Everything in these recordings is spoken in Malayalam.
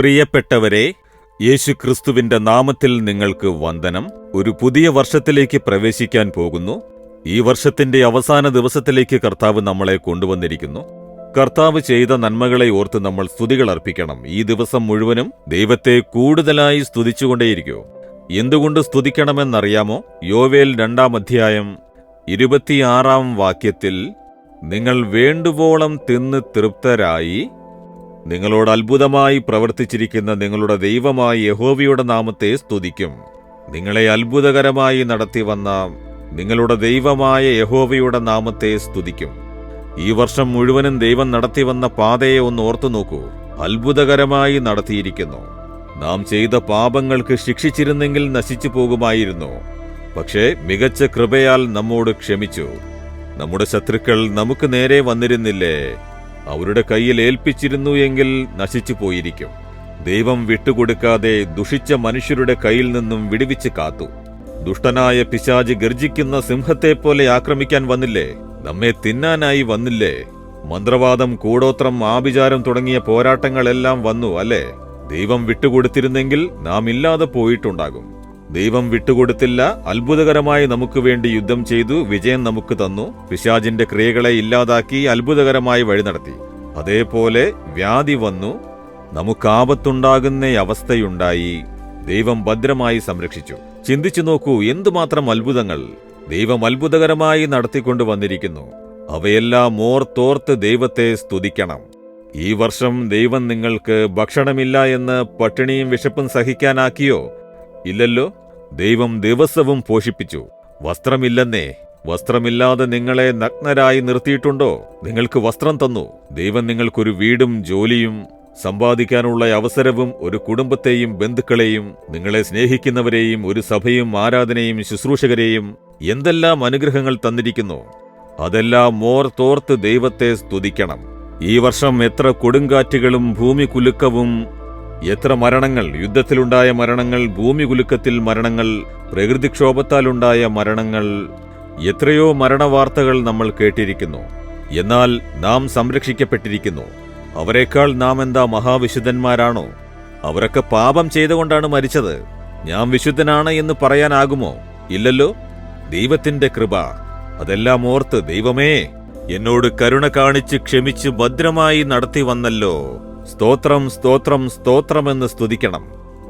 പ്രിയപ്പെട്ടവരെ യേശു ക്രിസ്തുവിന്റെ നാമത്തിൽ നിങ്ങൾക്ക് വന്ദനം. ഒരു പുതിയ വർഷത്തിലേക്ക് പ്രവേശിക്കാൻ പോകുന്നു. ഈ വർഷത്തിന്റെ അവസാന ദിവസത്തിലേക്ക് കർത്താവ് നമ്മളെ കൊണ്ടുവന്നിരിക്കുന്നു. കർത്താവ് ചെയ്ത നന്മകളെ ഓർത്ത് നമ്മൾ സ്തുതികൾ അർപ്പിക്കണം. ഈ ദിവസം മുഴുവനും ദൈവത്തെ കൂടുതലായി സ്തുതിച്ചുകൊണ്ടേയിരിക്കോ. എന്തുകൊണ്ട് സ്തുതിക്കണമെന്നറിയാമോ? യോവേൽ രണ്ടാം അധ്യായം ഇരുപത്തിയാറാം വാക്യത്തിൽ നിങ്ങൾ വേണ്ടുവോളം തിന്ന് തൃപ്തരായി നിങ്ങളോട് അത്ഭുതമായി പ്രവർത്തിച്ചിരിക്കുന്ന നിങ്ങളുടെ ദൈവമായ യഹോവയുടെ നാമത്തെ സ്തുതിക്കും. നിങ്ങളെ അത്ഭുതകരമായി നടത്തി വന്ന നിങ്ങളുടെ ദൈവമായ യഹോവയുടെ നാമത്തെ സ്തുതിക്കും. ഈ വർഷം മുഴുവനും ദൈവം നടത്തി വന്ന പാതയെ ഒന്ന് ഓർത്തു നോക്കൂ. അത്ഭുതകരമായി നടത്തിയിരിക്കുന്നു. നാം ചെയ്ത പാപങ്ങൾക്ക് ശിക്ഷിച്ചിരുന്നെങ്കിൽ നശിച്ചു പോകുമായിരുന്നു. പക്ഷേ മികച്ച കൃപയാൽ നമ്മോട് ക്ഷമിച്ചു. നമ്മുടെ ശത്രുക്കൾ നമുക്ക് നേരെ വന്നിരുന്നില്ലേ? അവരുടെ കയ്യിൽ ഏൽപ്പിച്ചിരുന്നു എങ്കിൽ നശിച്ചു പോയിരിക്കും. ദൈവം വിട്ടുകൊടുക്കാതെ ദുഷിച്ച മനുഷ്യരുടെ കയ്യിൽ നിന്നും വിടുവിച്ച് കാത്തു. ദുഷ്ടനായ പിശാജ് ഗർജിക്കുന്ന സിംഹത്തെപ്പോലെ ആക്രമിക്കാൻ വന്നില്ലേ? നമ്മെ തിന്നാനായി വന്നില്ലേ? മന്ത്രവാദം കൂടോത്രം ആഭിചാരം തുടങ്ങിയ പോരാട്ടങ്ങളെല്ലാം വന്നു അല്ലേ? ദൈവം വിട്ടുകൊടുത്തിരുന്നെങ്കിൽ നാം ഇല്ലാതെ പോയിട്ടുണ്ടാകും. ദൈവം വിട്ടുകൊടുത്തില്ല അത്ഭുതകരമായി നമുക്ക് വേണ്ടി യുദ്ധം ചെയ്തു വിജയം നമുക്ക് തന്നു. പിശാജിന്റെ ക്രിയകളെ ഇല്ലാതാക്കി അത്ഭുതകരമായി വഴി നടത്തി. അതേപോലെ വ്യാധി വന്നു. നമുക്ക് ആപത്തുണ്ടാകുന്ന അവസ്ഥയുണ്ടായി. ദൈവം ഭദ്രമായി സംരക്ഷിച്ചു. ചിന്തിച്ചു നോക്കൂ എന്തുമാത്രം അത്ഭുതങ്ങൾ ദൈവം അത്ഭുതകരമായി നടത്തിക്കൊണ്ടു വന്നിരിക്കുന്നു. അവയെല്ലാം ഓർത്തോർത്ത് ദൈവത്തെ സ്തുതിക്കണം. ഈ വർഷം ദൈവം നിങ്ങൾക്ക് ഭക്ഷണമില്ല എന്ന് പട്ടിണിയും വിശപ്പും സഹിക്കാനാക്കിയോ? ഇല്ലല്ലോ? ദൈവം ദിവസവും പോഷിപ്പിച്ചു. വസ്ത്രമില്ലെന്നേ വസ്ത്രമില്ലാതെ നിങ്ങളെ നഗ്നരായി നിർത്തിയിട്ടുണ്ടോ? നിങ്ങൾക്ക് വസ്ത്രം തന്നു. ദൈവം നിങ്ങൾക്കൊരു വീടും ജോലിയും സമ്പാദിക്കാനുള്ള അവസരവും ഒരു കുടുംബത്തെയും ബന്ധുക്കളെയും നിങ്ങളെ സ്നേഹിക്കുന്നവരെയും ഒരു സഭയും ആരാധനയും ശുശ്രൂഷകരെയും എന്തെല്ലാം അനുഗ്രഹങ്ങൾ തന്നിരിക്കുന്നു? അതെല്ലാം ഓർത്തോർത്ത് ദൈവത്തെ സ്തുതിക്കണം. ഈ വർഷം എത്ര കൊടുങ്കാറ്റുകളും ഭൂമി കുലുക്കവും എത്ര മരണങ്ങൾ യുദ്ധത്തിലുണ്ടായ മരണങ്ങൾ ഭൂമി കുലുക്കത്തിൽ മരണങ്ങൾ പ്രകൃതിക്ഷോഭത്താലുണ്ടായ മരണങ്ങൾ എത്രയോ മരണവാർത്തകൾ നമ്മൾ കേട്ടിരിക്കുന്നു. എന്നാൽ നാം സംരക്ഷിക്കപ്പെട്ടിരിക്കുന്നു. അവരെക്കാൾ നാം എന്താ മഹാവിശുദ്ധന്മാരാണോ? അവരൊക്കെ പാപം ചെയ്തുകൊണ്ടാണ് മരിച്ചത്. ഞാൻ വിശുദ്ധനാണ് എന്ന് പറയാനാകുമോ? ഇല്ലല്ലോ. ദൈവത്തിന്റെ കൃപ. അതെല്ലാം ഓർത്ത് ദൈവമേ എന്നോട് കരുണ കാണിച്ച് ക്ഷമിച്ച് ഭദ്രമായി നടത്തി വന്നല്ലോ. സ്തോത്രം സ്തോത്രം സ്തോത്രമെന്ന് സ്തുതിക്കണം.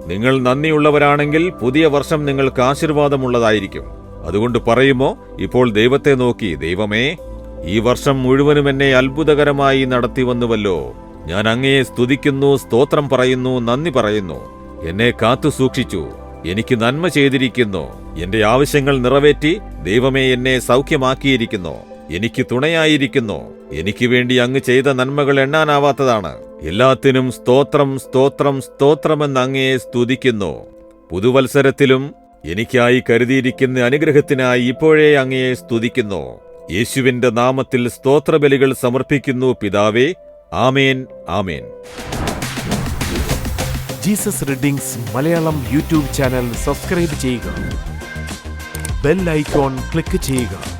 നിങ്ങൾ നന്ദിയുള്ളവരാണെങ്കിൽ പുതിയ വർഷം നിങ്ങൾക്ക് ആശീർവാദമുള്ളതായിരിക്കും. അതുകൊണ്ട് പറയുമോ ഇപ്പോൾ ദൈവത്തെ നോക്കി ദൈവമേ ഈ വർഷം മുഴുവനും എന്നെ അത്ഭുതകരമായി നടത്തി വന്നുവല്ലോ. ഞാൻ അങ്ങയെ സ്തുതിക്കുന്നു സ്തോത്രം പറയുന്നു നന്ദി പറയുന്നു. എന്നെ കാത്തു സൂക്ഷിച്ചു. എനിക്ക് നന്മ ചെയ്തിരിക്കുന്നു. എന്റെ ആവശ്യങ്ങൾ നിറവേറ്റി ദൈവമേ എന്നെ സൗഖ്യമാക്കിയിരിക്കുന്നു. എനിക്ക് തുണയായിരിക്കുന്നു. എനിക്ക് വേണ്ടി അങ്ങ് ചെയ്ത നന്മകൾ എണ്ണാനാവാത്തതാണ്. എല്ലാത്തിനും സ്തോത്രം സ്തോത്രം സ്തോത്രമെന്ന് അങ്ങയെ സ്തുതിക്കുന്നു. പുതുവത്സരത്തിലും എനിക്കായി കരുതിയിരിക്കുന്ന അനുഗ്രഹത്തിനായി ഇപ്പോഴേ അങ്ങയെ സ്തുതിക്കുന്നു. യേശുവിന്റെ നാമത്തിൽ സ്തോത്രബലികൾ സമർപ്പിക്കുന്നു പിതാവേ. ആമേൻ ആമേൻ. Jesus readings Malayalam YouTube channel subscribe ചെയ്യുക. ബെൽ ഐക്കോൺ ക്ലിക്ക് ചെയ്യുക.